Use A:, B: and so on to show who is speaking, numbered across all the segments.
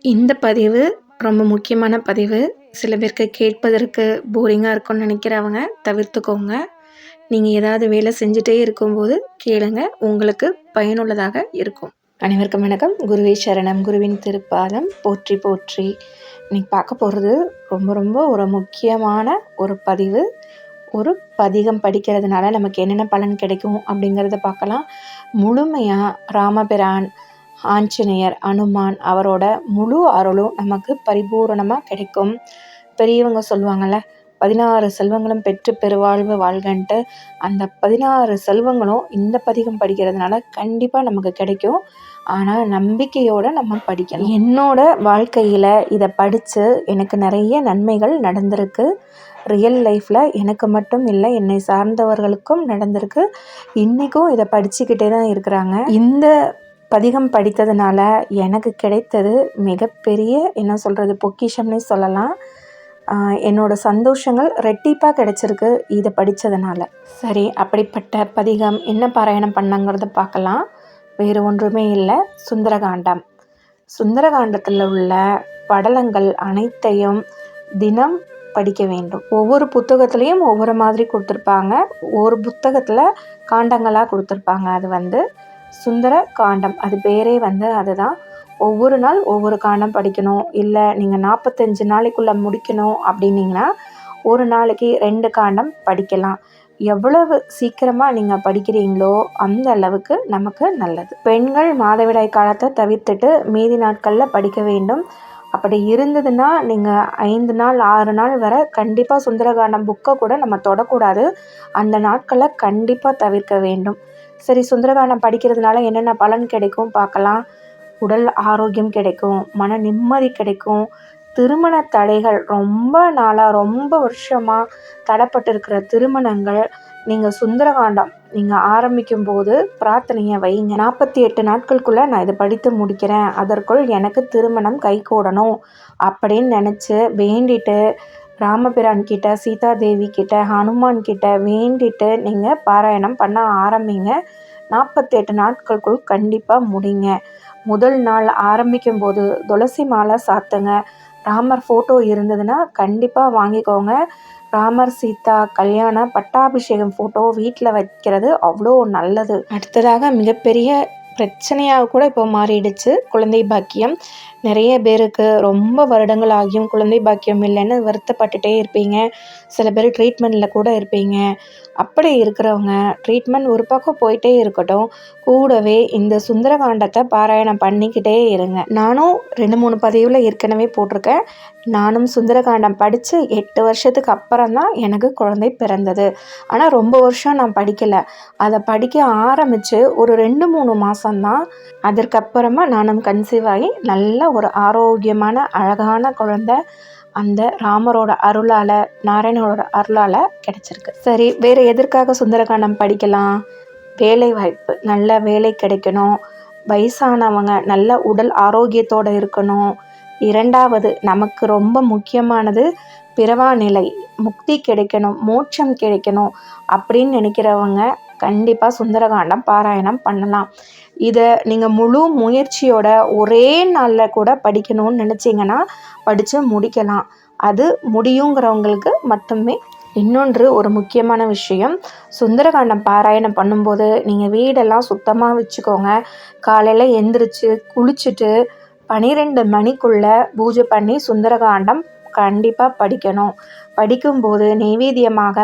A: இந்த பதிவு ரொம்ப முக்கியமான பதிவு. சில பேருக்கு கேட்பதற்கு போரிங்காக இருக்கும்னு நினைக்கிறவங்க தவிர்த்துக்கோங்க. நீங்கள் ஏதாவது வேலை செஞ்சுட்டே இருக்கும்போது கேளுங்க. உங்களுக்கு பயனுள்ளதாக இருக்கும். அனைவருக்கும் வணக்கம். குருவே சரணம். குருவின் திருப்பாதம். போற்றி போற்றி. இன்றைக்கி பார்க்க போகிறது ரொம்ப ரொம்ப ஒரு முக்கியமான ஒரு பதிவு. ஒரு பதிகம் படிக்கிறதுனால நமக்கு என்னென்ன பலன் கிடைக்கும் அப்படிங்கிறத பார்க்கலாம். முழுமையாக ராமபிரான் ஆஞ்சநேயர் அனுமான் அவரோட முழு அருளும் நமக்கு பரிபூரணமாக கிடைக்கும். பெரியவங்க சொல்லுவாங்கள்ல பதினாறு செல்வங்களும் பெற்று பெருவாழ்வு வாழ்கன்ட்டு அந்த பதினாறு செல்வங்களும் இந்த பதிகம் படிக்கிறதுனால கண்டிப்பாக நமக்கு கிடைக்கும். ஆனால் நம்பிக்கையோடு நம்ம படிக்கணும். என்னோட வாழ்க்கையில் இதை படித்து எனக்கு நிறைய நன்மைகள் நடந்திருக்கு. ரியல் லைஃப்பில் எனக்கு மட்டும் இல்லை என்னை சார்ந்தவர்களுக்கும் நடந்திருக்கு. இன்றைக்கும் இதை படிச்சுக்கிட்டே தான் இருக்கிறாங்க. இந்த பதிகம் படித்ததுனால எனக்கு கிடைத்தது மிகப்பெரிய என்ன சொல்கிறது பொக்கிஷம்னே சொல்லலாம். என்னோடய சந்தோஷங்கள் ரெட்டிப்பாக கிடச்சிருக்கு இதை படித்ததுனால. சரி அப்படிப்பட்ட பதிகம் என்ன பாராயணம் பண்ணங்கிறத பார்க்கலாம். வேறு ஒன்றுமே இல்லை. சுந்தரகாண்டம். சுந்தரகாண்டத்தில் உள்ள படலங்கள் அனைத்தையும் தினம் படிக்க வேண்டும். ஒவ்வொரு புத்தகத்துலேயும் ஒவ்வொரு மாதிரி கொடுத்துருப்பாங்க. ஒரு புத்தகத்தில் காண்டங்களாக கொடுத்துருப்பாங்க. அது வந்து சுந்தர காண்டம் அது பேரே வந்து அதுதான். ஒவ்வொரு நாள் ஒவ்வொரு காண்டம் படிக்கணும். இல்லை நீங்கள் நாற்பத்தஞ்சு நாளைக்குள்ளே முடிக்கணும் அப்படின்னீங்கன்னா ஒரு நாளைக்கு ரெண்டு காண்டம் படிக்கலாம். எவ்வளவு சீக்கிரமாக நீங்கள் படிக்கிறீங்களோ அந்த அளவுக்கு நமக்கு நல்லது. பெண்கள் மாதவிடாய் காலத்தை தவிர்த்துட்டு மீதி நாட்களில் படிக்க வேண்டும். அப்படி இருந்ததுன்னா நீங்கள் ஐந்து நாள் ஆறு நாள் வரை கண்டிப்பாக சுந்தரகாண்டம் புக்கை கூட நம்ம தொடக்கூடாது. அந்த நாட்களை கண்டிப்பாக தவிர்க்க வேண்டும். சரி சுந்தரகாண்டம் படிக்கிறதுனால என்னென்ன பலன் கிடைக்கும் பார்க்கலாம். உடல் ஆரோக்கியம் கிடைக்கும் மன நிம்மதி கிடைக்கும். திருமண தடைகள் ரொம்ப நாளாக ரொம்ப வருஷமாக தடைப்பட்டிருக்கிற திருமணங்கள் நீங்கள் சுந்தரகாண்டம் நீங்கள் ஆரம்பிக்கும் போது பிரார்த்தனையை வைங்க. நாற்பத்தி எட்டு நாட்களுக்குள்ளே நான் இதை படித்து முடிக்கிறேன். அதற்குள் எனக்கு திருமணம் கைகூடணும் அப்படின்னு நினச்சி வேண்டிட்டு ராமபிரான் கிட்ட சீதாதேவி கிட்ட ஹனுமான் கிட்ட வேண்டிட்டு நீங்கள் பாராயணம் பண்ண ஆரம்பிங்க. நாற்பத்தெட்டு நாட்களுக்குள் கண்டிப்பாக முடிங்க. முதல் நாள் ஆரம்பிக்கும் போது துளசி மாலை சாத்துங்க. ராமர் ஃபோட்டோ இருந்ததுன்னா கண்டிப்பாக வாங்கிக்கோங்க. ராமர் சீதா கல்யாண பட்டாபிஷேகம் ஃபோட்டோ வீட்டில் வைக்கிறது அவ்வளோ நல்லது. அடுத்ததாக மிகப்பெரிய பிரச்சனையாக கூட இப்போ மாறிடுச்சு. குழந்தை பாக்கியம். நிறைய பேருக்கு ரொம்ப வருடங்கள் ஆகியும் குழந்தை பாக்கியம் இல்லைன்னு வருத்தப்பட்டுட்டே இருப்பீங்க. சில பேர் ட்ரீட்மெண்ட்டில் கூட இருப்பீங்க. அப்படி இருக்கிறவங்க ட்ரீட்மெண்ட் ஒரு பக்கம் போயிட்டே இருக்கட்டும் கூடவே இந்த சுந்தரகாண்டத்தை பாராயணம் பண்ணிக்கிட்டே இருங்க. நானும் ரெண்டு மூணு பதிவில் ஏற்கனவே போட்டிருக்கேன். நானும் சுந்தரகாண்டம் படித்து எட்டு வருஷத்துக்கு அப்புறம் தான் எனக்கு குழந்தை பிறந்தது. ஆனால் ரொம்ப வருஷம் நான் படிக்கலை. அதை படிக்க ஆரம்பித்து ஒரு ரெண்டு மூணு மாதம்தான் அதற்கப்புறமா நானும் கன்சீவ் ஆகி நல்லா ஒரு ஆரோக்கியமான அழகான குழந்தை அந்த ராமரோட அருளால் நாராயணரோட அருளால் கிடச்சிருக்கு. சரி வேறு எதற்காக சுந்தரகாண்டம் படிக்கலாம்? வேலை வாய்ப்பு நல்ல வேலை கிடைக்கணும். வயசானவங்க நல்ல உடல் ஆரோக்கியத்தோடு இருக்கணும். இரண்டாவது நமக்கு ரொம்ப முக்கியமானது பிறவா நிலை முக்தி கிடைக்கணும் மோட்சம் கிடைக்கணும் அப்படின்னு நினைக்கிறவங்க கண்டிப்பாக சுந்தரகாண்டம் பாராயணம் பண்ணலாம். இதை நீங்கள் முழு முயற்சியோட ஒரே நாளில் கூட படிக்கணும்னு நினச்சிங்கன்னா படித்து முடிக்கலாம். அது முடியுங்கிறவங்களுக்கு மட்டுமே இன்னொன்று ஒரு முக்கியமான விஷயம். சுந்தரகாண்டம் பாராயணம் பண்ணும்போது நீங்கள் வீடெல்லாம் சுத்தமாக வச்சுக்கோங்க. காலையில் எந்திரிச்சு குளிச்சுட்டு பனிரெண்டு மணிக்குள்ளே பூஜை பண்ணி சுந்தரகாண்டம் கண்டிப்பாக படிக்கணும். படிக்கும்போது நெய்வேத்தியமாக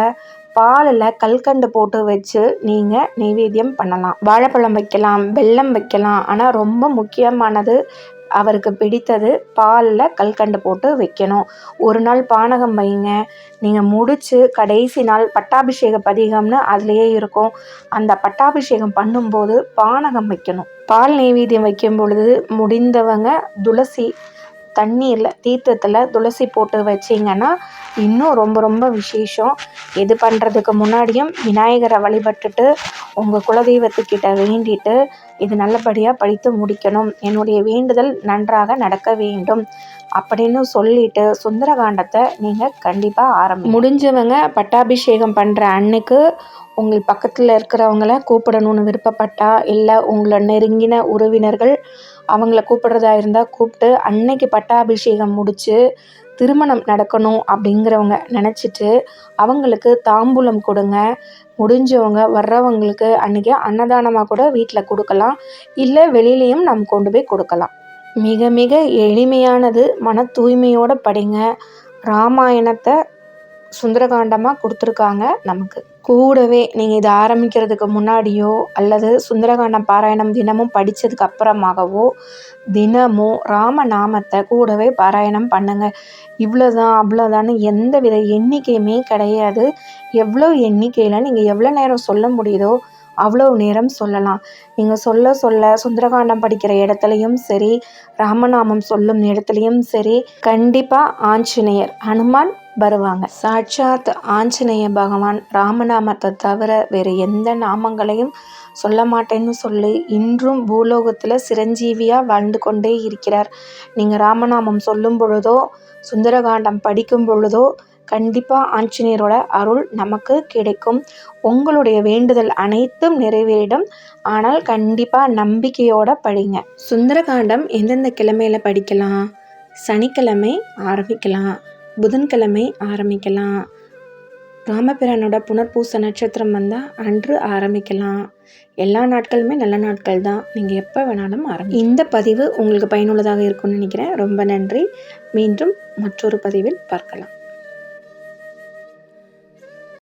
A: பாலில் கல்கண்டு போட்டு வச்சு நீங்கள் நெய்வேத்தியம் பண்ணலாம். வாழைப்பழம் வைக்கலாம் வெல்லம் வைக்கலாம். ஆனால் ரொம்ப முக்கியமானது அவருக்கு பிடித்தது பாலில் கல்கண்டு போட்டு வைக்கணும். ஒரு நாள் பானகம் வைங்க. நீங்கள் முடித்து கடைசி நாள் பட்டாபிஷேக பதிகம்னு அதுலேயே இருக்கும். அந்த பட்டாபிஷேகம் பண்ணும்போது பானகம் வைக்கணும். பால் நெய்வேத்தியம் வைக்கும் பொழுது முடிந்தவங்க துளசி தண்ணீரில் தீர்த்தத்தில் துளசி போட்டு வச்சிங்கன்னா இன்னும் ரொம்ப ரொம்ப விசேஷம். இது பண்ணுறதுக்கு முன்னாடியும் விநாயகரை வழிபட்டுட்டு உங்கள் குலதெய்வத்துக்கிட்ட வேண்டிட்டு இது நல்லபடியாக படித்து முடிக்கணும். என்னுடைய வேண்டுதல் நன்றாக நடக்க வேண்டும். அப்படின்னு சொல்லிட்டு சுந்தரகாண்டத்தை நீங்கள் கண்டிப்பாக ஆரம்பி முடிஞ்சவங்க பட்டாபிஷேகம் பண்ணுற அன்னைக்கு உங்கள் பக்கத்தில் இருக்கிறவங்கள கூப்பிடணும்னு விருப்பப்பட்டா இல்லை உங்களை நெருங்கின உறவினர்கள் அவங்கள கூப்பிடுறதா இருந்தால் கூப்பிட்டு அன்னைக்கு பட்டாபிஷேகம் முடித்து திருமணம் நடக்கணும் அப்படிங்கிறவங்க நினச்சிட்டு அவங்களுக்கு தாம்பூலம் கொடுங்க. முடிஞ்சவங்க வர்றவங்களுக்கு அன்றைக்கி அன்னதானமாக கூட வீட்டில் கொடுக்கலாம். இல்லை வெளியிலையும் நம்ம கொண்டு போய் கொடுக்கலாம். மிக மிக எளிமையானது. மன தூய்மையோடு படிங்க. ராமாயணத்தை சுந்தரகாண்டமாக கொடுத்துருக்காங்க நமக்கு. கூடவே நீங்கள் இதை ஆரம்பிக்கிறதுக்கு முன்னாடியோ அல்லது சுந்தரகாண்டம் பாராயணம் தினமும் படித்ததுக்கு அப்புறமாகவோ தினமும் ராமநாமத்தை கூடவே பாராயணம் பண்ணுங்கள் இவ்வளோதான் அவ்வளோதான்னு எந்த வித எண்ணிக்கையுமே கிடையாது. எவ்வளோ எண்ணிக்கையில் நீங்கள் எவ்வளோ நேரம் சொல்ல முடியுதோ அவ்வளோ நேரம் சொல்லலாம். நீங்கள் சொல்ல சொல்ல சுந்தரகாண்டம் படிக்கிற இடத்துலையும் சரி ராமநாமம் சொல்லும் இடத்துலையும் சரி கண்டிப்பாக ஆஞ்சநேயர் ஹனுமான் வருவாங்க. சாட்சாத் ஆஞ்சநேய பகவான் ராமநாமத்தை தவிர வேறு எந்த நாமங்களையும் சொல்ல மாட்டேன்னு சொல்லி இன்றும் பூலோகத்தில் சிரஞ்சீவியாக வாழ்ந்து கொண்டே இருக்கிறார். நீங்கள் ராமநாமம் சொல்லும் பொழுதோ சுந்தரகாண்டம் படிக்கும் பொழுதோ கண்டிப்பாக ஆஞ்சநேயரோட அருள் நமக்கு கிடைக்கும். உங்களுடைய வேண்டுதல் அனைத்தும் நிறைவேறிடும். ஆனால் கண்டிப்பாக நம்பிக்கையோட படிங்க. சுந்தரகாண்டம் எந்தெந்த கிழமையில் படிக்கலாம்? சனிக்கிழமை ஆரம்பிக்கலாம். புதன்கிழமை ஆரம்பிக்கலாம். ராமபிரானோட புனர்பூச நட்சத்திரம் வந்தால் அன்று ஆரம்பிக்கலாம். எல்லா நாட்களுமே நல்ல நாட்கள் தான். நீங்கள் எப்போ வேணாலும் ஆரம்பி இந்த பதிவு உங்களுக்கு பயனுள்ளதாக இருக்கும்னு நினைக்கிறேன். ரொம்ப நன்றி. மீண்டும் மற்றொரு பதிவில் பார்க்கலாம்.